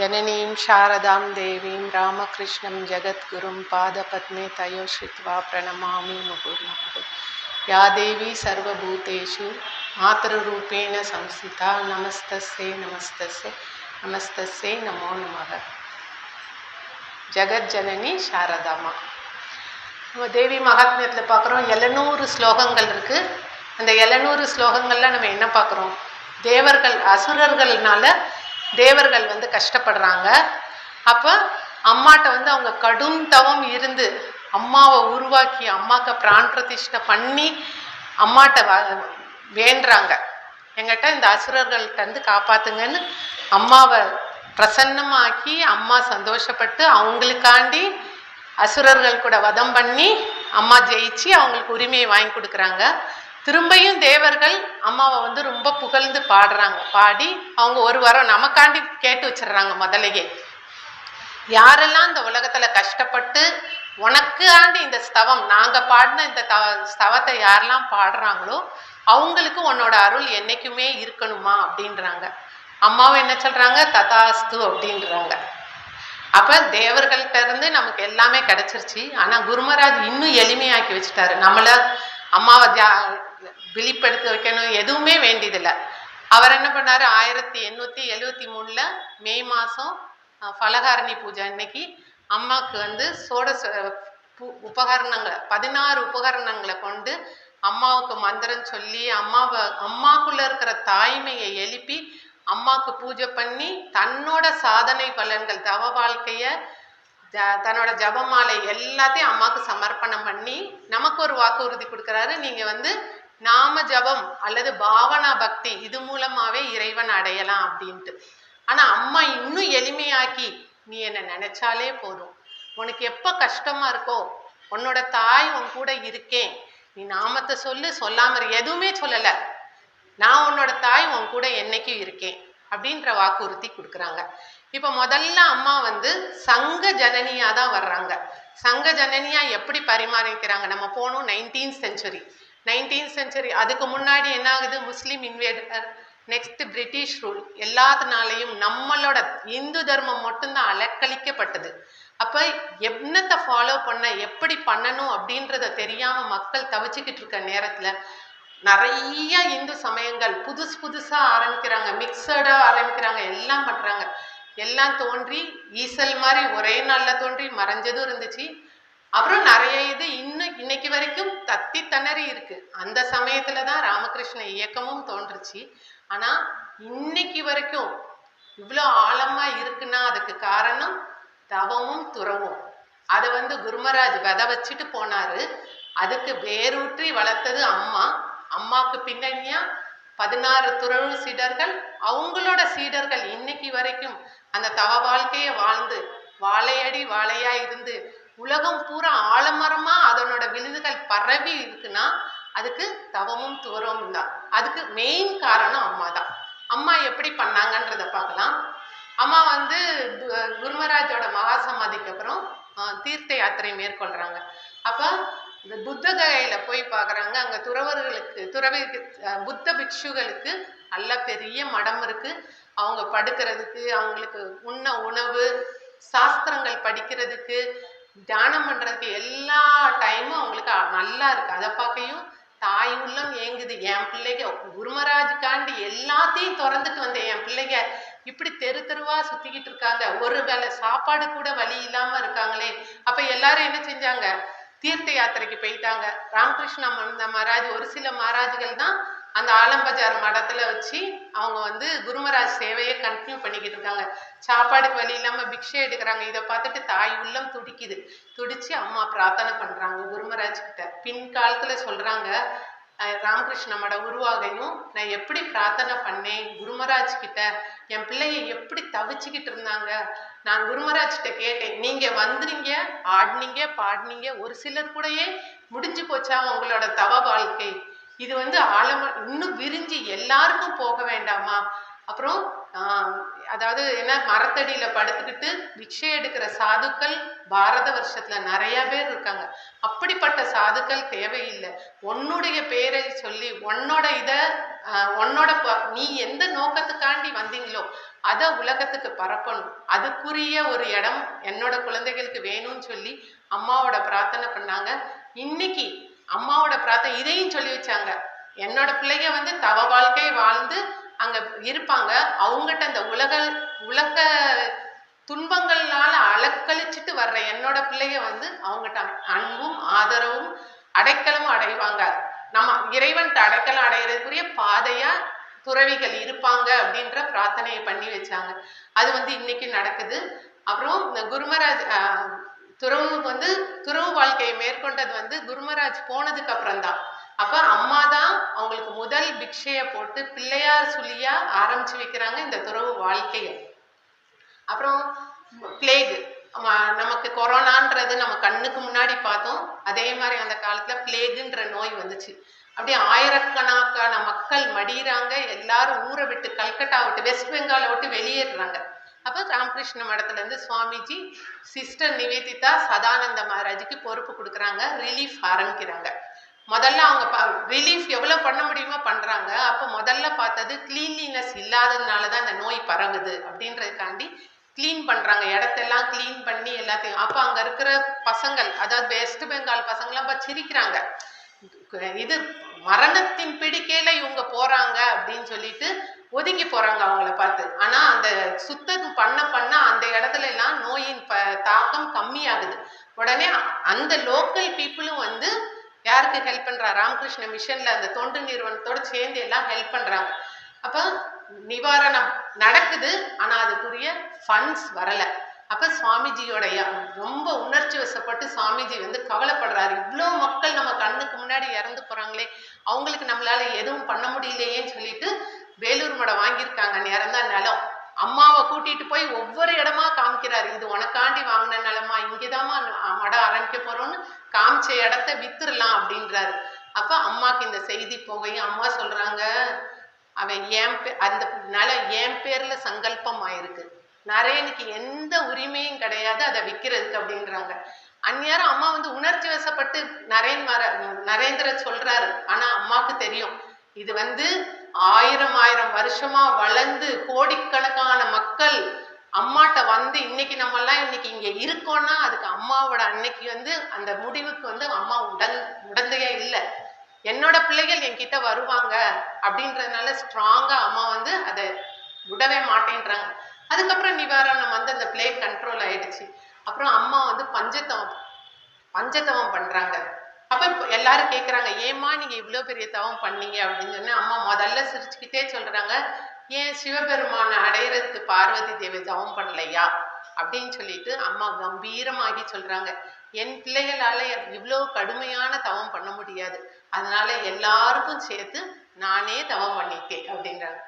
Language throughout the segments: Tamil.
ஜனனீம் சாரதாம் தேவீம் ராமகிருஷ்ணம் ஜகத்குரும் பாதபத்மே தயோஸ்ரித்வா பிரணமாமி முகுர்முகு யா தேவி சர்வபூதேஷு மாத்திரரூபேண சம்ஸ்திதா நமஸ்தஸ்ஸே நமஸ்தஸ்ஸே நமஸ்தஸ்ஸே நமோ நமக ஜெகஜனனி சாரதாமா நம்ம தேவி மகாத்மியத்தில் பார்க்குறோம் எழுநூறு ஸ்லோகங்கள் இருக்குது அந்த எழுநூறு ஸ்லோகங்களில் நம்ம என்ன பார்க்குறோம்? தேவர்கள் அசுரர்கள்னால தேவர்கள் வந்து கஷ்டப்படுறாங்க. அப்போ அம்மாட்ட வந்து அவங்க கடும் தவம் இருந்து அம்மாவை உருவாக்கி அம்மாக்கு பிரான் பிரதிஷ்டை பண்ணி அம்மாட்ட வ- வேண்டுறாங்க. எங்கிட்ட இந்த அசுரர்கள்ட்ட இருந்து காப்பாத்துங்கன்னு அம்மாவை பிரசன்னமாக்கி அம்மா சந்தோஷப்பட்டு அவங்களுக்காண்டி அசுரர்கள் கூட வதம் பண்ணி அம்மா ஜெயிச்சு அவங்களுக்கு உரிமையை வாங்கி கொடுக்குறாங்க. திரும்பியும் தேவர்கள் அம்மாவை வந்து ரொம்ப புகழ்ந்து பாடுறாங்க. பாடி அவங்க ஒரு வாரம் நமக்காண்டி கேட்டு வச்சிடுறாங்க முதலையே. யாரெல்லாம் இந்த உலகத்துல கஷ்டப்பட்டு உனக்கு ஆண்டு இந்த ஸ்தவம் நாங்க பாடின இந்த த ஸ்தவத்தை யாரெல்லாம் பாடுறாங்களோ அவங்களுக்கு உன்னோட அருள் என்னைக்குமே இருக்கணுமா அப்படின்றாங்க. அம்மாவும் என்ன சொல்றாங்க? ததாஸ்து அப்படின்றாங்க. அப்ப தேவர்கள்ட்ட இருந்து நமக்கு எல்லாமே கிடைச்சிருச்சு. ஆனா குருமராஜ் இன்னும் எளிமையாக்கி வச்சுட்டாரு. நம்மள அம்மாவை ஜா விழிப்படுத்தி வைக்கணும் எதுவுமே வேண்டியதில்லை. அவர் என்ன பண்ணார்? ஆயிரத்தி எண்ணூற்றி எழுவத்தி மூணில் மே மாதம் பலகாரணி பூஜை அன்னைக்கு அம்மாவுக்கு வந்து சோட பு- உபகரணங்களை பதினாறு உபகரணங்களை கொண்டு அம்மாவுக்கு மந்திரம் சொல்லி அம்மாவை அம்மாக்குள்ளே இருக்கிற தாய்மையை எழுப்பி அம்மாவுக்கு பூஜை பண்ணி தன்னோட சாதனை பலன்கள் தவ வாழ்க்கையை தன்னோட ஜபமாலை எல்லாத்தையும் அம்மாவுக்கு சமர்ப்பணம் பண்ணி நமக்கு ஒரு வாக்குறுதி கொடுக்குறாரு. நீங்கள் வந்து நாம ஜபம் அல்லது பாவனா பக்தி இது மூலமாகவே இறைவன் அடையலாம் அப்படின்ட்டு. ஆனால் அம்மா இன்னும் எளிமையாக்கி நீ என்னை நினச்சாலே போதும். உனக்கு எப்போ கஷ்டமாக இருக்கோ உன்னோட தாய் உன் கூட இருக்கேன் நீ நாமத்தை சொல்லு சொல்லாமல் எதுவுமே சொல்லலை. நான் உன்னோட தாய் உன் கூட என்னைக்கும் இருக்கேன். அப்படின்ற வாக்குறுதி கொடுக்குறாங்க. இப்போ முதல்ல அம்மா வந்து சங்க ஜனனியா தான் வர்றாங்க. சங்க ஜனனியா எப்படி பரிமாறிக்கிறாங்க? நம்ம போனோம் நைன்டீன் செஞ்சுரி நைன்டீன் செஞ்சுரி அதுக்கு முன்னாடி என்ன ஆகுது? Muslim invader next British rule எல்லாத்தினாலையும் நம்மளோட இந்து தர்மம் மட்டும்தான் அலக்களிக்கப்பட்டது அப்போ என்னத்தை ஃபாலோ பண்ண எப்படி பண்ணணும் அப்படின்றத தெரியாமல் மக்கள் தவிச்சுக்கிட்டு இருக்க நேரத்தில் நிறைய இந்து சமயங்கள் புதுசு புதுசாக ஆரம்பிக்கிறாங்க. மிக்சடா ஆரம்பிக்கிறாங்க. எல்லாம் பண்ணுறாங்க எல்லாம் தோன்றி ஈசல் மாதிரி ஒரே நாள்ல தோன்றி மறைஞ்சதும் இருந்துச்சு. அப்புறம் நிறைய இது இன்னும் இன்னைக்கு வரைக்கும் தத்தி திணறி இருக்கு. அந்த சமயத்துல தான் ராமகிருஷ்ண இயக்கமும் தோன்றுச்சு. ஆனா இன்னைக்கு வரைக்கும் இவ்வளோ ஆழமா இருக்குன்னா அதுக்கு காரணம் தவமும் துறவும். அதை வந்து குருமராஜ் விதை வச்சுட்டு போனாரு. அதுக்கு வேரூற்றி வளர்த்தது அம்மா. அம்மாவுக்கு பின்னணியா பதினாறு துறவு சீடர்கள். அவங்களோட சீடர்கள் இன்னைக்கு வரைக்கும் அந்த தவ வாழ்க்கையை வாழ்ந்து வாழையடி வாழையா இருந்து உலகம் பூரா ஆலமரமா அதனோட விழுதுகள் பரவி இருக்குன்னா அதுக்கு தவமும் துவரமும் தான் அதுக்கு மெயின் காரணம் அம்மா தான். அம்மா எப்படி பண்ணாங்கன்றத பார்க்கலாம். அம்மா வந்து குருமராஜோட மகா சமாதிக்கு அப்புறம் தீர்த்த யாத்திரை மேற்கொள்றாங்க. அப்ப இந்த புத்த ககையில போய் பார்க்குறாங்க. அங்க துறவர்களுக்கு துறவி புத்த பிக்ஷுகளுக்கு நல்ல பெரிய மடம் இருக்கு. அவங்க படுக்கிறதுக்கு அவங்களுக்கு உண்ண உணவு சாஸ்திரங்கள் படிக்கிறதுக்கு தியானம் பண்ணுறதுக்கு எல்லா டைமும் அவங்களுக்கு நல்லா இருக்குது அதை பார்க்கையும் தாய் உள்ளம் ஏங்குது என் பிள்ளைங்க குருமராஜுக்காண்டி எல்லாத்தையும் திறந்துட்டு வந்த என் பிள்ளைங்க இப்படி தெரு தெருவா சுத்திக்கிட்டு இருக்காங்க ஒரு வேளை சாப்பாடு கூட வழி இல்லாம இருக்காங்களே அப்ப எல்லாரும் என்ன செஞ்சாங்க தீர்த்த யாத்திரைக்கு போயிட்டாங்க ராமகிருஷ்ண மகாராஜ் ஒரு சில மகாராஜுகள் தான் அந்த ஆலம்பஜார் மடத்தில் வச்சு அவங்க வந்து குருமராஜ் சேவையை கண்டினியூ பண்ணிக்கிட்டு இருக்காங்க. சாப்பாடுக்கு வழி இல்லாமல் பிக்ஷை எடுக்கிறாங்க. இதை பார்த்துட்டு தாய் உள்ளம் துடிக்குது. துடிச்சு அம்மா பிரார்த்தனை பண்ணுறாங்க குருமராஜ் கிட்ட. பின் காலத்தில் சொல்கிறாங்க ராமகிருஷ்ண மடம் உருவாகையும் நான் எப்படி பிரார்த்தனை பண்ணேன்? குருமராஜ் கிட்ட என் பிள்ளைய எப்படி தவிச்சுக்கிட்டு இருந்தாங்க? நான் குருமராஜ் கிட்ட கேட்டேன் நீங்க வந்துறீங்க ஆடினீங்க பாடினீங்க. ஒரு சிலர் கூடயே முடிஞ்சு போச்சா உங்களோட தவ வாழ்க்கை? இது வந்து ஆழமா இன்னும் விரிஞ்சு எல்லாருக்கும் போக வேண்டாமா? அப்புறம் அதாவது என்ன மரத்தடியில படுத்துக்கிட்டு பிக்ஷை எடுக்கிற சாதுக்கள் பாரத வருஷத்துல நிறைய பேர் இருக்காங்க. அப்படிப்பட்ட சாதுக்கள் தேவையில்லை. உன்னுடைய பேரை சொல்லி உன்னோட இத உன்னோட ப- நீ எந்த நோக்கத்துக்காண்டி வந்தீங்களோ அதை உலகத்துக்கு பரப்பணும். அதுக்குரிய ஒரு இடம் என்னோட குழந்தைகளுக்கு வேணும்னு சொல்லி அம்மாவோட பிரார்த்தனை பண்ணாங்க. இன்னைக்கு அம்மாவோட பிரார்த்தனை இதையும் சொல்லி வச்சாங்க. என்னோட பிள்ளைங்க வந்து தவ வாழ்க்கை வாழ்ந்து அங்க இருப்பாங்க. அவங்ககிட்ட அந்த உலக உலக துன்பங்கள்னால அலக்கழிச்சிட்டு வர்ற என்னோட பிள்ளைங்க வந்து அவங்ககிட்ட அன்பும் ஆதரவும் அடைக்கலமும் அடைவாங்க. நம்ம இறைவன்கிட்ட அடைக்கலம் அடையிறதுக்குரிய பாதையா துறவிகள் இருப்பாங்க அப்படின்ற பிரார்த்தனையை பண்ணி வச்சாங்க. அது வந்து இன்னைக்கு நடக்குது. அப்புறம் இந்த குருமராஜ் துறவுக்கு வந்து துறவு வாழ்க்கையை மேற்கொண்டது வந்து குருமராஜ் போனதுக்கு அப்புறம் தான் அப்ப அம்மா தான் அவங்களுக்கு முதல் பிக்ஷையை போட்டு பிள்ளையார் சொல்லியா ஆரம்பிச்சு வைக்கிறாங்க இந்த துறவு வாழ்க்கையை. அப்புறம் பிளேகு நமக்கு கொரோனான்றது நம்ம கண்ணுக்கு முன்னாடி பார்த்தோம். அதே மாதிரி அந்த காலத்துல பிளேகுன்ற நோய் வந்துச்சு. அப்படியே ஆயிரக்கணக்கான மக்கள் மடியிறாங்க. எல்லாரும் ஊரை விட்டு கல்கட்டா விட்டு வெஸ்ட் பெங்காலை விட்டு வெளியேறுறாங்க. அப்போ ராமகிருஷ்ண மடத்துலேருந்து சுவாமிஜி சிஸ்டர் நிவேதிதா சதானந்த மகாராஜுக்கு பொறுப்பு கொடுக்குறாங்க ரிலீஃப் ஆரம்பிக்கிறாங்க. முதல்ல அவங்க ரிலீஃப் எவ்வளோ பண்ண முடியுமோ பண்ணுறாங்க அப்போ முதல்ல பார்த்தது கிளீன்லினஸ் இல்லாததுனால தான் இந்த நோய் பரவுது அப்படின்றதுக்காண்டி க்ளீன் பண்ணுறாங்க இடத்தெல்லாம் க்ளீன் பண்ணி எல்லாத்தையும் அப்போ அங்கே இருக்கிற பசங்கள் அதாவது வெஸ்ட் பெங்கால் பசங்களாம் அப்ப சிரிக்கிறாங்க. இது மரணத்தின் பிடிக்கையில் இவங்க போகிறாங்க அப்படின்னு சொல்லிட்டு ஒதுங்கி போறாங்க அவங்கள பார்த்து. ஆனா அந்த சுத்தம் பண்ண பண்ண அந்த இடத்துல எல்லாம் நோயின் ப தாக்கம் கம்மியாகுது. உடனே அந்த லோக்கல் பீப்புளும் வந்து யாருக்கு ஹெல்ப் பண்றா? ராமகிருஷ்ண மிஷன்ல அந்த தொண்டு நிறுவனத்தோட சேர்ந்து எல்லாம் ஹெல்ப் பண்றாங்க. அப்ப நிவாரணம் நடக்குது ஆனா அதுக்குரிய ஃபண்ட்ஸ் வரல. அப்ப சுவாமிஜியோட ரொம்ப உணர்ச்சி வசப்பட்டு சுவாமிஜி வந்து கவலைப்படுறாரு. இவ்வளோ மக்கள் நம்ம கண்ணுக்கு முன்னாடி இறந்து போறாங்களே அவங்களுக்கு நம்மளால எதுவும் பண்ண முடியலையேன்னு சொல்லிட்டு வேலூர் மடம் வாங்கியிருக்காங்க நேரம் தான் நிலம். அம்மாவை கூட்டிட்டு போய் ஒவ்வொரு இடமா காமிக்கிறாரு. இது உனக்காண்டி வாங்கின நிலமா? இங்கேதாம்மா மடம் ஆரம்பிக்க போறோம்னு காமிச்ச இடத்த வித்துடலாம் அப்படின்றாரு. அப்ப அம்மாக்கு இந்த செய்தி போகையும் அம்மா சொல்றாங்க அவன் என் அந்த நிலம் என் பேர்ல சங்கல்பம் ஆயிருக்கு நரேனுக்கு எந்த உரிமையும் கிடையாது அதை விற்கிறதுக்கு அப்படின்றாங்க. அந்நேரம் அம்மா வந்து உணர்ச்சி வசப்பட்டு நரேன் மர நரேந்திர சொல்றாரு. ஆனா அம்மாவுக்கு தெரியும். இது வந்து ஆயிரம் ஆயிரம் வருஷமா வளர்ந்து கோடிக்கணக்கான மக்கள் அம்மாட்ட வந்து இன்னைக்கு நம்ம எல்லாம் இன்னைக்கு இங்க இருக்கோம்னா அதுக்கு அம்மாவோட அன்னைக்கு வந்து அந்த முடிவுக்கு வந்து அம்மா உடன் உடந்தையே இல்லை. என்னோட பிள்ளைகள் என்கிட்ட வருவாங்க அப்படின்றதுனால ஸ்ட்ராங்கா அம்மா வந்து அதை விடவே மாட்டேன்றாங்க. அதுக்கப்புறம் நிவாரணம் வந்து அந்த பிளே கண்ட்ரோல் ஆயிடுச்சு. அப்புறம் அம்மா வந்து பஞ்சத்தவம் பஞ்சத்தவம் பண்றாங்க. அப்போ எல்லாரும் கேட்குறாங்க ஏம்மா நீங்கள் இவ்வளோ பெரிய தவம் பண்ணீங்க? அப்படின்னு சொன்னா அம்மா முதல்ல சிரிச்சுக்கிட்டே சொல்கிறாங்க ஏன் சிவபெருமானை அடையிறதுக்கு பார்வதி தேவி தவம் பண்ணலையா? அப்படின்னு சொல்லிட்டு அம்மா கம்பீரமாகி சொல்கிறாங்க என் பிள்ளைகளால் இவ்வளோ கடுமையான தவம் பண்ண முடியாது. அதனால எல்லாருக்கும் சேர்த்து நானே தவம் பண்ணிட்டேன். அப்படின்றாங்க.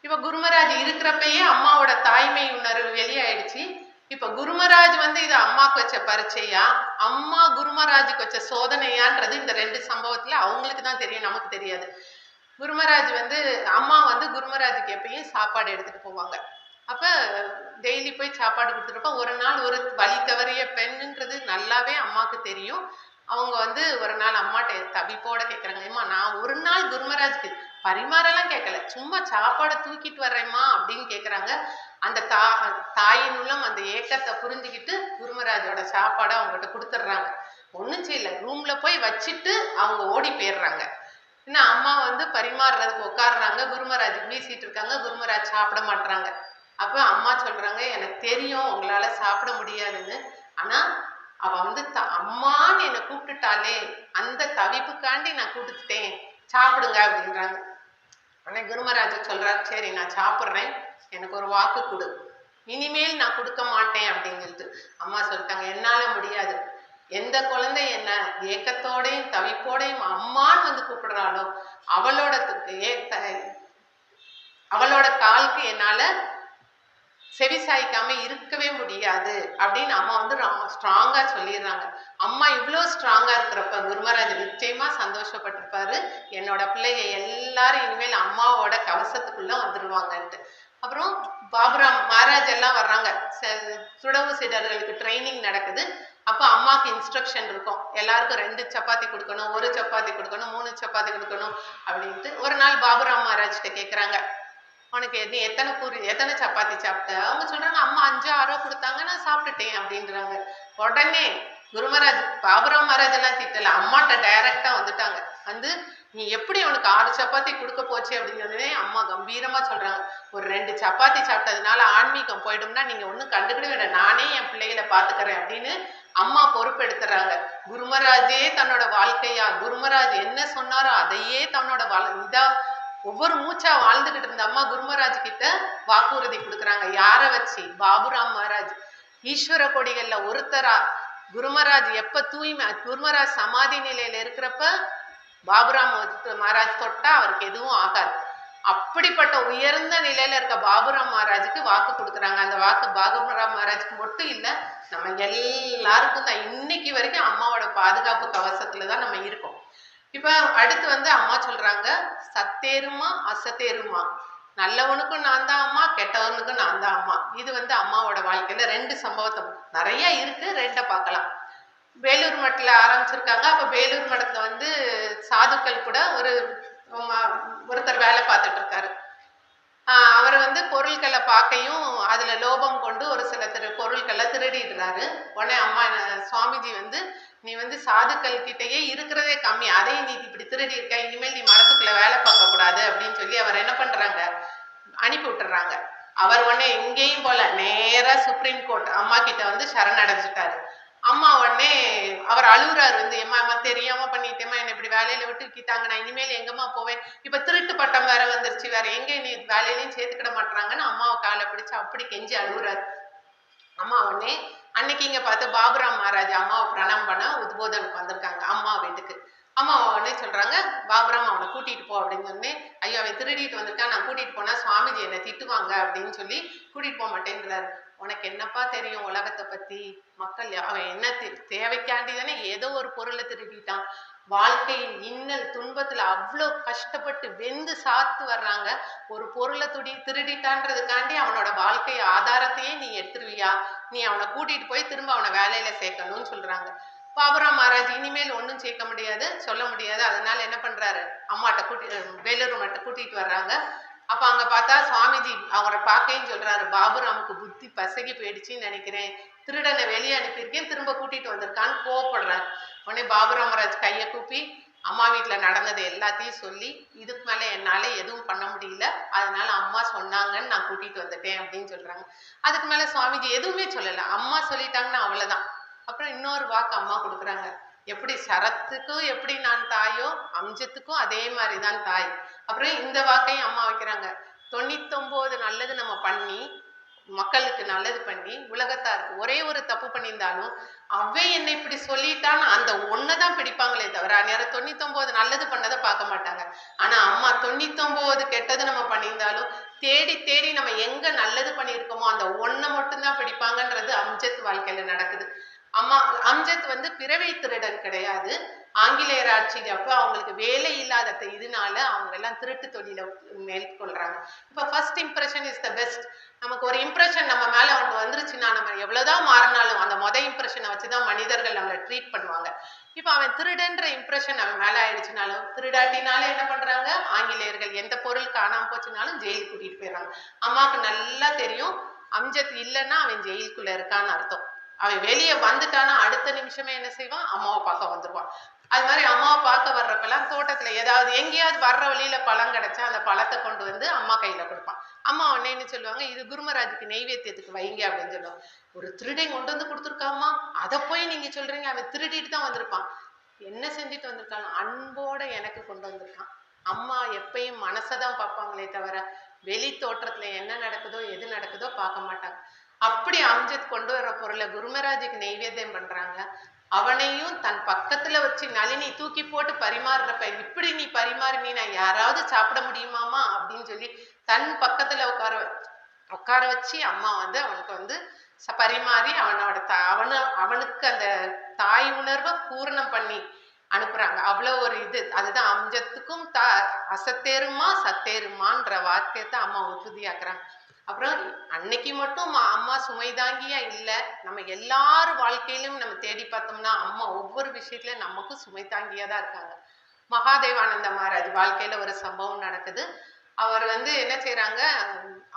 இப்போ குருமராஜ் இருக்கிறப்பயே அம்மாவோட தாய்மை உணர்வு வெளியாயிடுச்சு. இப்ப குருமராஜ் வந்து இது அம்மாக்கு வச்ச பரீட்சையா? அம்மா குருமராஜுக்கு வச்ச சோதனையான்றது இந்த ரெண்டு சம்பவத்துல அவங்களுக்கு தான் தெரியும் நமக்கு தெரியாது. குருமராஜ் வந்து அம்மா வந்து குருமராஜுக்கு எப்பயும் சாப்பாடு எடுத்துட்டு போவாங்க. அப்ப டெய்லி போய் சாப்பாடு கொடுத்துருப்போம் ஒரு நாள் ஒரு வழி தவறிய பெண்ணுன்றது நல்லாவே அம்மாவுக்கு தெரியும். அவங்க வந்து ஒரு நாள் அம்மாட்ட தவிப்போட கேட்குறாங்க ஏம்மா நான் ஒரு நாள் குருமராஜுக்கு பரிமாறலாம் கேட்கல சும்மா சாப்பாடை தூக்கிட்டு வர்றேம்மா அப்படின்னு கேட்குறாங்க அந்த தா தாயின் உள்ளம் அந்த ஏக்கத்தை புரிஞ்சுக்கிட்டு குருமராஜோட சாப்பாடை அவங்ககிட்ட கொடுத்துட்றாங்க ஒன்றும் செய்யல. ரூமில் போய் வச்சுட்டு அவங்க ஓடி போயிடுறாங்க ஏன்னா அம்மா வந்து பரிமாறுறதுக்கு உட்காடுறாங்க குருமராஜ் வீசிட்டு இருக்காங்க. குருமராஜ் சாப்பிட மாட்டுறாங்க அப்போ அம்மா சொல்கிறாங்க எனக்கு தெரியும். உங்களால் சாப்பிட முடியாதுன்னு. ஆனால் அவள் வந்து த- அம்மான்னு என்னை கூப்பிட்டுட்டாலே அந்த தவிப்புக்காண்டி நான் கூப்பிட்டுட்டேன். சாப்பிடுங்க. அப்படின்றாங்க. ஆனால் குருமராஜர் சொல்கிறார் சரி நான் சாப்பிட்றேன். எனக்கு ஒரு வாக்கு கொடு. இனிமேல் நான் கொடுக்க மாட்டேன் அப்படிங்கிறது அம்மா சொல்லிட்டாங்க. என்னால் முடியாது. எந்த குழந்தை என்ன ஏக்கத்தோடையும் தவிப்போடையும் அம்மான்னு வந்து கூப்பிடுறாளோ அவளோட ஏ அவளோட காலுக்கு என்னால் செவி சாய்க்காம இருக்கவே முடியாது அப்படின்னு அம்மா வந்து ஸ்ட்ராங்கா சொல்லிடுறாங்க. அம்மா இவ்வளோ ஸ்ட்ராங்கா இருக்கிறப்ப குருமராஜ் நிச்சயமா சந்தோஷப்பட்டிருப்பாரு. என்னோட பிள்ளைங்க எல்லாரும் இனிமேல் அம்மாவோட கவசத்துக்குள்ள வந்துருவாங்கன்ட்டு. அப்புறம் பாபுராம் மகாராஜ் எல்லாம் வர்றாங்க. ச- சீடர்களுக்கு ட்ரைனிங் நடக்குது. அப்போ அம்மாவுக்கு இன்ஸ்ட்ரக்ஷன் இருக்கும். எல்லாருக்கும் ரெண்டு சப்பாத்தி கொடுக்கணும் ஒரு சப்பாத்தி கொடுக்கணும் மூணு சப்பாத்தி கொடுக்கணும் அப்படின்ட்டு ஒரு நாள் பாபுராம் மகாராஜ்கிட்ட கேட்குறாங்க உனக்கு நீ எத்தனை பூரி எத்தனை சப்பாத்தி சாப்பிட்ட? அவங்க சொல்றாங்க அம்மா அஞ்சு ஆறோ கொடுத்தாங்க நான் சாப்பிட்டுட்டேன் அப்படின்றாங்க. உடனே குருமராஜ் பாபுராம் மகாராஜ் எல்லாம் திட்டல. அம்மாட்ட டைரக்டா வந்துட்டாங்க. வந்து நீ எப்படி உனக்கு ஆறு சப்பாத்தி கொடுக்க போச்சு? அப்படின்னு அம்மா கம்பீரமா சொல்றாங்க. ஒரு ரெண்டு சப்பாத்தி சாப்பிட்டதுனால ஆன்மீகம் போயிடும்னா நீங்க ஒன்றும் கண்டுக்கிட வேண்டாம். நானே என் பிள்ளைகளை பாத்துக்கிறேன் அப்படின்னு அம்மா பொறுப்பெடுத்துறாங்க. குருமராஜே தன்னோட வாழ்க்கையா குருமராஜ் என்ன சொன்னாரோ அதையே தன்னோட வாழ் இதா ஒவ்வொரு மூச்சா வாழ்ந்துகிட்டு இருந்த அம்மா குருமராஜ் கிட்ட வாக்குறுதி கொடுக்குறாங்க. யாரை வச்சு? பாபுராம் மகாராஜ். ஈஸ்வர கொடிகள்ல ஒருத்தரா? குருமராஜ் எப்ப தூய்மை குருமராஜ் சமாதி நிலையில இருக்கிறப்ப பாபுராம் மகாராஜ் தொட்டா அவருக்கு எதுவும் ஆகாது. அப்படிப்பட்ட உயர்ந்த நிலையில இருக்க பாபுராம் மகாராஜுக்கு வாக்கு கொடுக்குறாங்க. அந்த வாக்கு பாபுராம் மகாராஜுக்கு மட்டும் இல்லை நம்ம எல்லாருக்கும் தான். இன்னைக்கு வரைக்கும் அம்மாவோட பாதுகாப்பு கவசத்துல தான் நம்ம இருக்கோம். இப்போ அடுத்து வந்து அம்மா சொல்றாங்க சத்தேருமா அசத்தேருமா நல்லவனுக்கும் நான் தான் அம்மா கெட்டவனுக்கும் நான் தான் அம்மா. இது வந்து அம்மாவோட வாழ்க்கையில ரெண்டு சம்பவத்தை நிறைய இருக்கு ரெண்டை பார்க்கலாம். வேலூர் மட்டில் ஆரம்பிச்சிருக்காங்க. அப்போ வேலூர் மடத்தில் வந்து சாதுக்கள் கூட ஒரு ஒருத்தர் வேலை பார்த்துட்டு இருக்காரு. அவர் வந்து பொருட்களை பார்க்கையும் அதில் லோபம் கொண்டு ஒரு சில திரு பொருட்களை திருடிடுறாரு. உடனே அம்மா சுவாமிஜி வந்து நீ வந்து சாதுக்கள் கிட்டயே இருக்கிறதே கம்மி. அதையும் நீ இப்படி திருடி இருக்க இனிமேல் நீ மரத்துக்குள்ள வேலை பார்க்க கூடாது அப்படின்னு சொல்லி அவர் என்ன பண்றாங்க? அனுப்பி விட்டுறாங்க. அவர் உடனே எங்கேயும் போல நேரா சுப்ரீம் கோர்ட் அம்மா கிட்ட வந்து சரணடைஞ்சிட்டாரு அம்மா உடனே அவர் அழுகுறாரு வந்து ஏம்மா அம்மா தெரியாம பண்ணிட்டேம்மா என்னை இப்படி வேலையில விட்டு கிட்டாங்க நான் இனிமேல் எங்கம்மா போவேன்? இப்ப திருட்டு பட்டம் வேற வந்துருச்சு. வேற எங்க நீ வேலையிலையும் சேர்த்துக்கிட மாட்டாங்கன்னு அம்மாவை காலை பிடிச்சு அப்படி கெஞ்சி அழுகுறாரு. அம்மா உடனே அன்னைக்கு இங்க பார்த்து பாபுராம் மகாராஜ் அம்மாவை பிரணாம் பண்ண உத்போதனுக்கு வந்திருக்காங்க. அம்மா வீட்டுக்கு. அம்மா உடனே சொல்றாங்க பாபுராம் அவனை கூட்டிட்டு போ அப்படின்னு சொன்னே. ஐயோ அவன் திருடிட்டு வந்திருக்கான் நான் கூட்டிட்டு போனா சுவாமிஜி என்னை திட்டுவாங்க அப்படின்னு சொல்லி கூட்டிட்டு போக மாட்டேங்கிறார். உனக்கு என்னப்பா தெரியும் உலகத்தை பத்தி? மக்கள் அவன் என்ன தே- தேவைக்காண்டி தானே ஏதோ ஒரு பொருளை திருடிட்டான். வாழ்க்கையின் இன்னல் துன்பத்துல அவ்வளோ கஷ்டப்பட்டு வெந்து சாத்து வர்றாங்க. ஒரு பொருளை துடி திருடிட்டான்றதுக்காண்டி அவனோட வாழ்க்கை ஆதாரத்தையே நீ எடுத்துருவியா? நீ அவனை கூட்டிட்டு போய் திரும்ப அவனை வேலையில சேர்க்கணும்னு சொல்றாங்க. பாபுராம் மகாராஜ் இனிமேல் ஒன்றும் சேர்க்க முடியாது சொல்ல முடியாது. அதனால என்ன பண்றாரு? அம்மாட்ட கூட்டி வேலூர் மட்ட கூட்டிட்டு வர்றாங்க. அப்ப அங்க பார்த்தா சுவாமிஜி அவரை பார்க்கையும் சொல்றாரு. பாபுராமுக்கு புத்தி பசகி போயிடுச்சுன்னு நினைக்கிறேன். திருடனை வெளியே அனுப்பியிருக்கேன் திரும்ப கூட்டிட்டு வந்திருக்கான்னு கோவப்படுறாரு. உடனே பாபுராம் மகாராஜ் கையை கூப்பி அம்மா வீட்டில் நடந்தது எல்லாத்தையும் சொல்லி இதுக்கு மேலே என்னால் எதுவும் பண்ண முடியல. அதனால அம்மா சொன்னாங்கன்னு நான் கூட்டிகிட்டு வந்துட்டேன் அப்படின்னு சொல்கிறாங்க அதுக்கு மேலே சுவாமிஜி எதுவுமே சொல்லலை. அம்மா சொல்லிட்டாங்கன்னா அவ்வளோதான் அப்புறம் இன்னொரு வாக்கு அம்மா கொடுக்குறாங்க. எப்படி சரத்துக்கும் எப்படி நான் தாயோ அம்ஜத்துக்கும் அதே மாதிரி தான் தாய். அப்புறம் இந்த வாக்கையும் அம்மா வைக்கிறாங்க. தொண்ணூத்தொம்போது நல்லது நம்ம பண்ணி மக்களுக்கு நல்லது பண்ணி உலகத்தாருக்கு ஒரே ஒரு தப்பு பண்ணியிருந்தாலும் அவை என்னை இப்படி சொல்லிட்டான்னு அந்த ஒன்றை தான் பிடிப்பாங்களே தவிர நேரம் தொண்ணூத்தொம்போது நல்லது பண்ணதை பார்க்க மாட்டாங்க. ஆனால் அம்மா தொண்ணூத்தொம்போது கெட்டது நம்ம பண்ணியிருந்தாலும் தேடி தேடி நம்ம எங்க நல்லது பண்ணியிருக்கோமோ அந்த ஒன்றை மட்டும்தான் பிடிப்பாங்கன்றது அம்ஜத் வாழ்க்கையில நடக்குது. அம்மா அம்ஜத் வந்து பிறவி திருடன் கிடையாது. ஆங்கிலேயர் ஆட்சியில் அப்போ அவங்களுக்கு வேலை இல்லாத இதனால அவங்க எல்லாம் திருட்டு தொழிலை மேற்கொள்றாங்க. இப்போ first impression is the best நமக்கு ஒரு இம்ப்ரெஷன் நம்ம மேல ஒன்று வந்துருச்சுன்னா நம்ம எவ்வளவுதான் மாறினாலும் அந்த மொத இம்ப்ரெஷனை வச்சு தான் மனிதர்கள் நம்மளை ட்ரீட் பண்ணுவாங்க. இப்போ அவன் திருடன்ற இம்ப்ரெஷன் அவன் மேல ஆயிடுச்சுனாலும் திருடாட்டினாலும் என்ன பண்றாங்க? ஆங்கிலேயர்கள் எந்த பொருள் காணாம போச்சுனாலும் ஜெயிலுக்கு கூட்டிட்டு போயிடுறாங்க. அம்மாவுக்கு நல்லா தெரியும் அம்ஜத் இல்லைன்னா அவன் ஜெயிலுக்குள்ள இருக்கான்னு அர்த்தம். அவன் வெளியே வந்துட்டானா அடுத்த நிமிஷமே என்ன செய்வான்? அம்மாவை பார்க்க வந்துருவான். அது மாதிரி அம்மாவை பார்க்க வர்றப்பெல்லாம் தோட்டத்துல ஏதாவது எங்கேயாவது வர்ற வழியில பழம் கிடைச்சா அந்த பழத்தை கொண்டு வந்து அம்மா கையில கொடுப்பான். அம்மா உடனே என்ன சொல்லுவாங்க? இது குருமராஜுக்கு நெய்வேத்தியத்துக்கு வைங்க அப்படின்னு சொல்லுவாங்க. ஒரு திருடன் கொண்டு வந்து கொடுத்துருக்காமா அதை போய் நீங்க சொல்றீங்க. அவன் திருடிட்டு தான் வந்திருப்பான். என்ன செஞ்சுட்டு வந்திருக்காங்க அன்போட எனக்கு கொண்டு வந்திருக்கான். அம்மா எப்பயும் மனசை தான் பார்ப்பாங்களே தவிர வெளி தோற்றத்துல என்ன நடக்குதோ எது நடக்குதோ பார்க்க மாட்டாங்க. அப்படி அம்ஜத் கொண்டு வர பொருளை குருமராஜுக்கு நெய்வேத்தியம் பண்றாங்க. அவனையும் தன் பக்கத்துல வச்சு நளினி தூக்கி போட்டு பரிமாறுறப்ப இப்படி நீ பரிமாறினா யாராவது சாப்பிட முடியுமாமா அப்படின்னு சொல்லி தன் பக்கத்துல உட்கார உட்கார வச்சு அம்மா வந்து அவனுக்கு வந்து பரிமாறி அவனோட த அவனு அவனுக்கு அந்த தாய் உணர்வை பூரணம் பண்ணி அனுப்புறாங்க. அவ்வளோ ஒரு இது. அதுதான் அம்ஜத்துக்கும் த அசத்தேருமா சத்தேருமான்ற வாக்கியத்தை அம்மா உறுதியாக்குறாங்க. அப்புறம் அன்னைக்கு மட்டும் அம்மா சுமை தாங்கியா இல்லை நம்ம எல்லார் வாழ்க்கையிலும் நம்ம தேடி பார்த்தோம்னா அம்மா ஒவ்வொரு விஷயத்துல நமக்கும் சுமை தாங்கியா தான் இருக்காங்க. மகாதேவானந்த மகாராஜ் வாழ்க்கையில ஒரு சம்பவம் நடக்குது. அவர் வந்து என்ன செய்கிறாங்க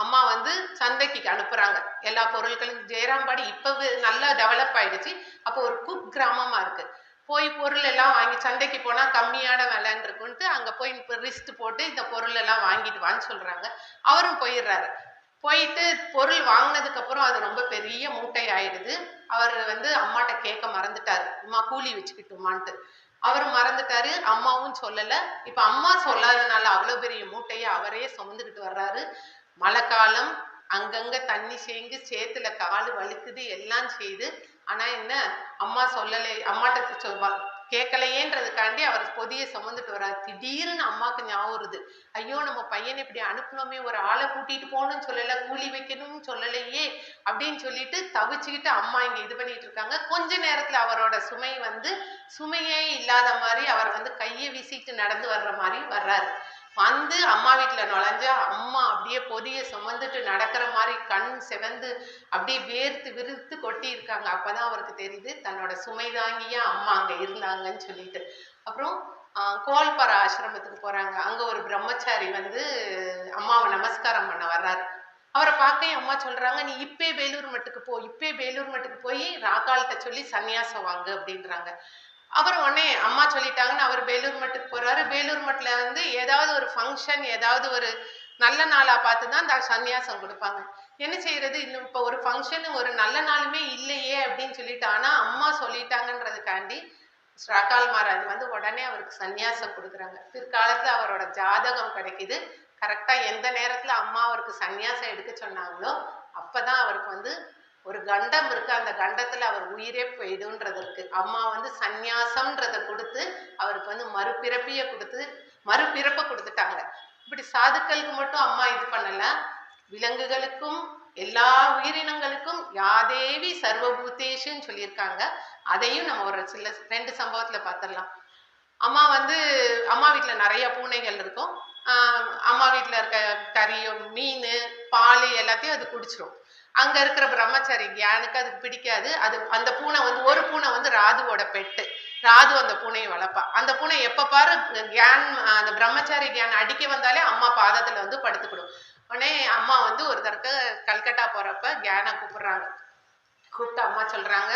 அம்மா வந்து சந்தைக்கு அனுப்புறாங்க. எல்லா பொருட்களும் ஜெயராம்பாடி இப்போ நல்லா டெவலப் ஆயிடுச்சு. அப்போ ஒரு குக் கிராமமா இருக்கு. போய் பொருள் எல்லாம் வாங்கி சந்தைக்கு போனால் கம்மியான விலைன்னு இருக்குன்ட்டு அங்கே போய் ரிஸ்ட் போட்டு இந்த பொருள் எல்லாம் வாங்கிட்டு வான்னு சொல்கிறாங்க அவரும் போயிடுறாரு. போயிட்டு பொருள் வாங்கினதுக்கு அப்புறம் அது ரொம்ப பெரிய மூட்டை ஆயிடுது அவர் வந்து அம்மாட்ட கேட்க மறந்துட்டார். அம்மா கூலி வச்சுக்கிட்டுமான்ட்டு. அவர் மறந்துட்டாரு. அம்மாவும் சொல்லலை. இப்போ அம்மா சொல்லாதனால அவ்வளோ பெரிய மூட்டையை அவரே சுமந்துக்கிட்டு வர்றாரு. மழை காலம் அங்கங்கே தண்ணி சேர்ந்து சேத்துல கால் வலுக்குது எல்லாம் செய்யுது ஆனால் என்ன அம்மா சொல்லலை அம்மாட்ட சொல்வா கேட்கலையேன்றதுக்காண்டி அவர் பொதியை சுமந்துட்டு வர்றார். திடீர்னு அம்மாவுக்கு ஞாபகம் வருது. ஐயோ நம்ம பையனை இப்படி அனுப்பணுமே ஒரு ஆளை கூட்டிட்டு போகணும்னு சொல்லலை கூலி வைக்கணும்னு சொல்லலையே அப்படின்னு சொல்லிட்டு தவிச்சுக்கிட்டு அம்மா இங்கே இது பண்ணிட்டு இருக்காங்க. கொஞ்ச நேரத்தில் அவரோட சுமை வந்து சுமையே இல்லாத மாதிரி அவர் வந்து கையை வீசிட்டு நடந்து வர்ற மாதிரி வர்றாரு. வந்து அம்மா வீட்டில் நுழைஞ்சா அம்மா அப்படியே பொதிய சுமந்துட்டு நடக்கிற மாதிரி கண் செவந்து அப்படியே வேர்த்து விருத்து கொட்டி இருக்காங்க அப்பதான் அவருக்கு தெரியுது தன்னோட சுமை தாங்கியா அம்மா அங்கே இருந்தாங்கன்னு சொல்லிட்டு. அப்புறம் கோல்பரா ஆசிரமத்துக்கு போகிறாங்க அங்கே ஒரு பிரம்மச்சாரி வந்து அம்மாவை நமஸ்காரம் பண்ண வர்றாரு. அவரை பார்க்க என் அம்மா சொல்கிறாங்க நீ இப்பே வேலூர் மட்டுக்கு போ இப்பே வேலூர் மட்டுக்கு போய் ராக்கால்கிட்ட சொல்லி சன்னியாசம் வாங்கு அப்படின்றாங்க. அவர் உடனே அம்மா சொல்லிட்டாங்கன்னு அவர் வேலூர் மட்டுக்கு போகிறாரு வேலூர் மட்டில் வந்து ஏதாவது ஒரு ஃபங்க்ஷன் ஏதாவது ஒரு நல்ல நாளாக பார்த்து தான் அந்த சன்னியாசம் கொடுப்பாங்க. என்ன செய்யறது? இன்னும் இப்போ ஒரு ஃபங்க்ஷனு ஒரு நல்ல நாளுமே இல்லையே அப்படின்னு சொல்லிட்டு ஆனால் அம்மா சொல்லிட்டாங்கன்றதுக்காண்டி ஸ்ரகால் மாராஜ் வந்து உடனே அவருக்கு சன்னியாசம் கொடுக்குறாங்க. பிற்காலத்தில் அவரோட ஜாதகம் கிடைக்கிது. கரெக்டாக எந்த நேரத்தில் அம்மா அவருக்கு சந்நியாசம் எடுக்க சொன்னாங்களோ அப்போ தான் அவருக்கு வந்து ஒரு கண்டம் இருக்கு அந்த கண்டத்துல அவர் உயிரே போயிடுன்றது இருக்கு அம்மா வந்து சந்நியாசம்ன்றதை கொடுத்து அவருக்கு வந்து மறுபிறப்பிய கொடுத்து மறுபிறப்பை கொடுத்துட்டாங்க. இப்படி சாதுக்களுக்கு மட்டும் அம்மா இது பண்ணல. விலங்குகளுக்கும் எல்லா உயிரினங்களுக்கும் யாதேவி சர்வபூதேஷுன்னு சொல்லியிருக்காங்க. அதையும் நம்ம ஒரு சில ரெண்டு சம்பவத்துல பார்த்துடலாம் அம்மா வந்து அம்மா வீட்டில் நிறைய பூனைகள் இருக்கும். அம்மா வீட்டில் இருக்க கறியோ மீன் பால் எல்லாத்தையும் அது குடிச்சிரும். அங்க இருக்கிற பிரம்மச்சாரி கியானுக்கு அதுக்கு பிடிக்காது. அது அந்த பூனை வந்து ஒரு பூனை வந்து ராதுவோட பெட்டு. ராது அந்த பூனையை வளர்ப்பா. அந்த பூனை எப்ப பாரு கியான் அந்த பிரம்மச்சாரி கியான் அடிக்க வந்தாலே அம்மா பாதத்துல வந்து படுத்துக்கிடும். உடனே அம்மா வந்து ஒரு தடக்க கல்கட்டா போறப்ப கியானை கூப்பிடுறாங்க. கூப்பிட்டு அம்மா சொல்றாங்க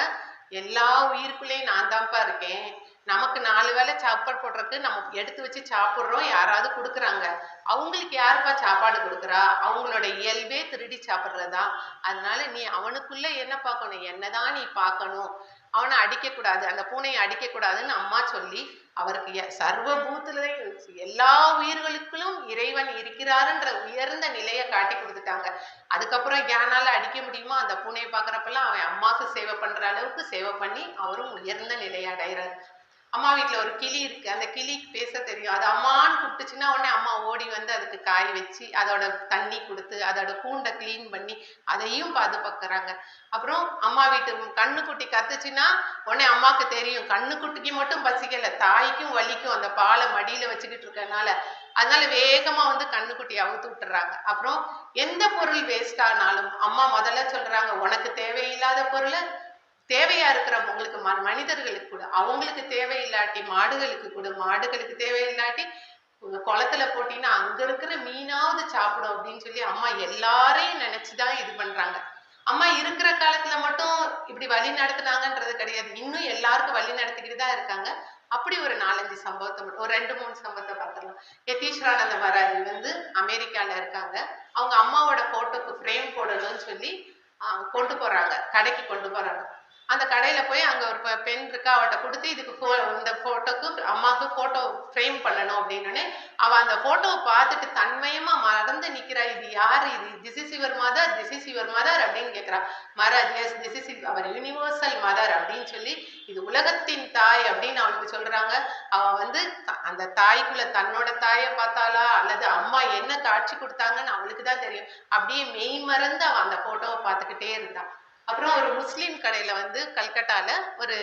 எல்லா உயிருக்குள்ளேயும் நான் தான்ப்பா இருக்கேன். நமக்கு நாலு வேளை சாப்பாடு போடுறதுக்கு நம்ம எடுத்து வச்சு சாப்பிட்றோம் யாராவது கொடுக்குறாங்க. அவங்களுக்கு யாருப்பா சாப்பாடு கொடுக்குறா? அவங்களோட இயல்பே திருடி சாப்பிட்றதா? அதனால நீ அவனுக்குள்ள என்ன பார்க்கணும்? என்னதான் நீ பார்க்கணும்? அவனை அடிக்கக்கூடாது அந்த பூனையை அடிக்கக்கூடாதுன்னு அம்மா சொல்லி அவருக்கு எ- சர்வபூத்துலையும் எல்லா உயிர்களுக்குள்ளும் இறைவன் இருக்கிறாருன்ற உயர்ந்த நிலையை காட்டி கொடுத்துட்டாங்க. அதுக்கப்புறம் யானால அடிக்க முடியுமா அந்த பூனையை பார்க்குறப்பெல்லாம் அவன் அம்மாவுக்கு சேவை பண்ணுற அளவுக்கு சேவை பண்ணி அவரும் உயர்ந்த நிலையை அடைகிறார். அம்மா வீட்டில் ஒரு கிளி இருக்கு. அந்த கிளிக்கு பேச தெரியும். அது அம்மான்னு கூப்பிட்டுச்சுன்னா உடனே அம்மா ஓடி வந்து அதுக்கு காய் வச்சு அதோட தண்ணி கொடுத்து அதோட கூண்டை க்ளீன் பண்ணி அதையும் பாதுகாக்கிறாங்க. அப்புறம் அம்மா வீட்டு கண்ணுக்குட்டி கத்துச்சுன்னா உடனே அம்மாவுக்கு தெரியும். கண்ணுக்குட்டிக்கு மட்டும் பசிக்கல. தாய்க்கும் வலிக்கும். அந்த பாலை மடியில் வச்சுக்கிட்டு இருக்கறனால அதனால வேகமாக வந்து கண்ணுக்குட்டி அவுத்து விட்டுறாங்க. அப்புறம் எந்த பொருள் வேஸ்ட் தேவையா இருக்கிறவங்களுக்கு ம- மனிதர்களுக்கு கூட அவங்களுக்கு தேவையில்லாட்டி மாடுகளுக்கு கூட மாடுகளுக்கு தேவையில்லாட்டி குளத்துல போட்டீங்கன்னா அங்க இருக்கிற மீனாவது சாப்பிடும் அப்படின்னு சொல்லி அம்மா எல்லாரையும் நினைச்சுதான் இது பண்றாங்க. அம்மா இருக்கிற காலத்துல மட்டும் இப்படி வழி நடத்துனாங்கன்றது கிடையாது. இன்னும் எல்லாருக்கும் வழி நடத்திக்கிட்டு தான் இருக்காங்க. அப்படி ஒரு நாலஞ்சு சம்பவத்தை மட்டும் ஒரு ரெண்டு மூணு சம்பவத்தை பார்த்துடலாம். யதீஸ்வரானந்த மகாராஜ் வந்து அமெரிக்கால இருக்காங்க. அவங்க அம்மாவோட போட்டோக்கு ஃப்ரேம் போடணும்னு சொல்லி கொண்டு போறாங்க. கடைக்கு கொண்டு போறாங்க. அந்த கடையில் போய் அங்கே ஒரு பெண் இருக்கா அவட்ட கொடுத்து இதுக்கு ஃபோ இந்த ஃபோட்டோக்கு அம்மாவுக்கு ஃபோட்டோ ஃப்ரேம் பண்ணணும் அப்படின்னு அவ அந்த ஃபோட்டோவை பார்த்துட்டு தன்மயமா மறந்து நிற்கிறா இது யார் இது this is your mother this is your mother அப்படின்னு கேட்குறா மராஜ் yes this is our universal mother அப்படின்னு சொல்லி இது உலகத்தின் தாய் அப்படின்னு அவளுக்கு சொல்கிறாங்க அவ வந்து அந்த தாய்க்குள்ள தன்னோட தாயை பார்த்தாளா அல்லது அம்மா என்ன காட்சி கொடுத்தாங்கன்னு அவளுக்கு தான் தெரியும். அப்படியே மெய் மறந்து அவ அந்த ஃபோட்டோவை பார்த்துக்கிட்டே இருந்தாள் அப்புறம் ஒரு முஸ்லீம் கடையில் வந்து கல்கட்டாவில் ஒரு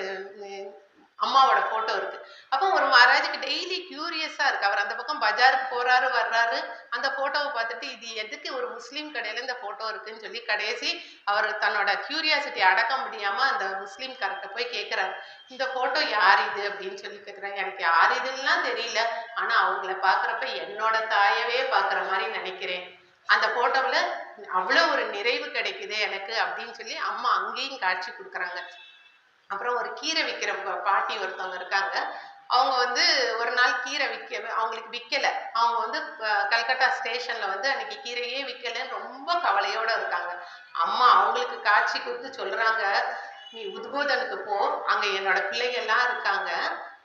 அம்மாவோட ஃபோட்டோ இருக்கு. அப்போ ஒரு மகாராஜுக்கு டெய்லி க்யூரியஸாக இருக்கு. அவர் அந்த பக்கம் பஜாருக்கு போறாரு வர்றாரு. அந்த ஃபோட்டோவை பார்த்துட்டு இது எதுக்கு ஒரு முஸ்லீம் கடையில இந்த ஃபோட்டோ இருக்குன்னு சொல்லி கடைசி அவர் தன்னோட கியூரியாசிட்டி அடக்க முடியாம அந்த முஸ்லீம் கரெக்டை போய் கேட்குறாரு இந்த ஃபோட்டோ யார் இது அப்படின்னு சொல்லி கேட்குறாங்க எனக்கு யார் இதுலாம் தெரியல. ஆனால் அவங்கள பார்க்குறப்ப என்னோட தாயவே பார்க்குற மாதிரி நினைக்கிறேன். அந்த போட்டோவில் அவ்வளோ ஒரு நிறைவு கிடைக்குது எனக்கு அப்படின்னு சொல்லி அம்மா அங்கேயும் காட்சி கொடுக்குறாங்க. அப்புறம் ஒரு கீரை விற்கிற பாட்டி ஒருத்தவங்க இருக்காங்க. அவங்க வந்து ஒரு நாள் கீரை விற்க அவங்களுக்கு விற்கல அவங்க வந்து கல்கட்டா ஸ்டேஷனில் வந்து அன்னைக்கு கீரையே விற்கலன்னு ரொம்ப கவலையோடு இருக்காங்க. அம்மா அவங்களுக்கு காட்சி கொடுத்து சொல்கிறாங்க நீ உத்போதனுக்கு போ. அங்கே என்னோட பிள்ளைங்க எல்லாம் இருக்காங்க.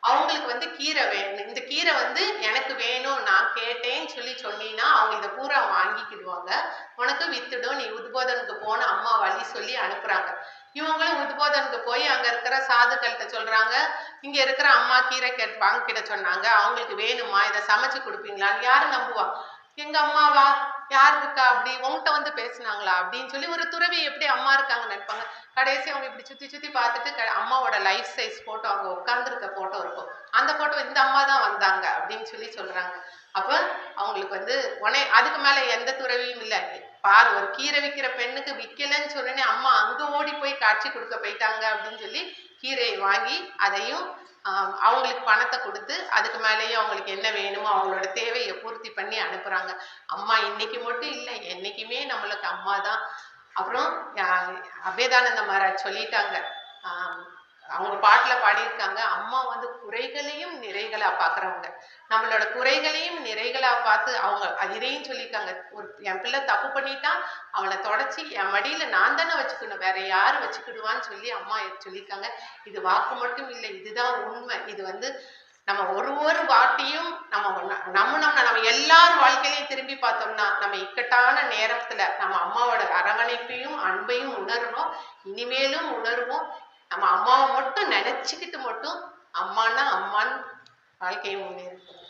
அவங்களுக்கு வந்து கீரை வேணும். இந்த கீரை வந்து எனக்கு வேணும் நான் கேட்டேன்னு சொல்லி சொன்னீங்கன்னா அவங்க இதை பூரா வாங்கிக்கிடுவாங்க. உனக்கு வித்துடும் நீ உத்போதனுக்கு போன அம்மா வழி சொல்லி அனுப்புறாங்க. இவங்களும் உத்போதனுக்கு போய் அங்க இருக்கிற சாதுக்கள்கிட்ட சொல்றாங்க. இங்க இருக்கிற அம்மா கீரை கேட் வாங்கிக்கிட சொன்னாங்க. அவங்களுக்கு வேணுமா? இதை சமைச்சு கொடுப்பீங்களான்னு யாரும் நம்புவா? எங்க அம்மாவா? யார் இருக்கா அப்படி? உங்கள்கிட்ட வந்து பேசுனாங்களா அப்படின்னு சொல்லி ஒரு துறவி எப்படி அம்மா இருக்காங்கன்னு நினைப்பாங்க? கடைசி அவங்க இப்படி சுற்றி சுற்றி பார்த்துட்டு அம்மாவோட லைஃப் சைஸ் ஃபோட்டோ அவங்க உட்காந்துருக்க ஃபோட்டோ இருக்கும். அந்த ஃபோட்டோ இந்த அம்மா தான் வந்தாங்க அப்படின்னு சொல்லி சொல்கிறாங்க அப்போ அவங்களுக்கு வந்து உடனே அதுக்கு மேலே எந்த துறவியும் இல்லை. பார் ஒரு கீரை விற்கிற பெண்ணுக்கு விற்கலன்னு சொன்னேனே அம்மா அங்கே ஓடி போய் காட்சி கொடுக்க போயிட்டாங்க அப்படின்னு சொல்லி கீரையை வாங்கி அதையும் அவங்களுக்கு பணத்தை கொடுத்து அதுக்கு மேலேயும் அவங்களுக்கு என்ன வேணுமோ அவங்களோட தேவையை பூர்த்தி பண்ணி அனுப்புகிறாங்க அம்மா இன்னைக்கு மட்டும் இல்லை என்றைக்குமே நம்மளுக்கு அம்மா தான் அப்புறம் அபேதானந்த மகாராஜ் சொல்லிட்டாங்க. அவங்க பாட்டில் பாடியிருக்காங்க. அம்மா வந்து குறைகளையும் நிறைகளா பார்க்குறவங்க நம்மளோட குறைகளையும் நிறைகளா பார்த்து அவங்க இதையும் சொல்லியிருக்காங்க. ஒரு என் பிள்ளை தப்பு பண்ணிட்டான் அவனை தொடச்சி என் மடியில நான் தானே வச்சுக்கணும். வேற யாரு வச்சுக்கிடுவான்னு சொல்லி அம்மா சொல்லியிருக்காங்க. இது வாக்கு மட்டும் இல்லை இதுதான் உண்மை. இது வந்து நம்ம ஒரு ஒரு வாட்டியும் நம்ம நம்ம நம்ம நம்ம எல்லார் வாழ்க்கையிலையும் திரும்பி பார்த்தோம்னா நம்ம இக்கட்டான நேரத்துல நம்ம அம்மாவோட அரவணைப்பையும் அன்பையும் உணரணும். இனிமேலும் உணருவோம். நம்ம அம்மாவை மட்டும் நினைச்சுக்கிட்டு மட்டும் அம்மானா அம்மான்னு வாழ்க்கையை முன்னேறணும்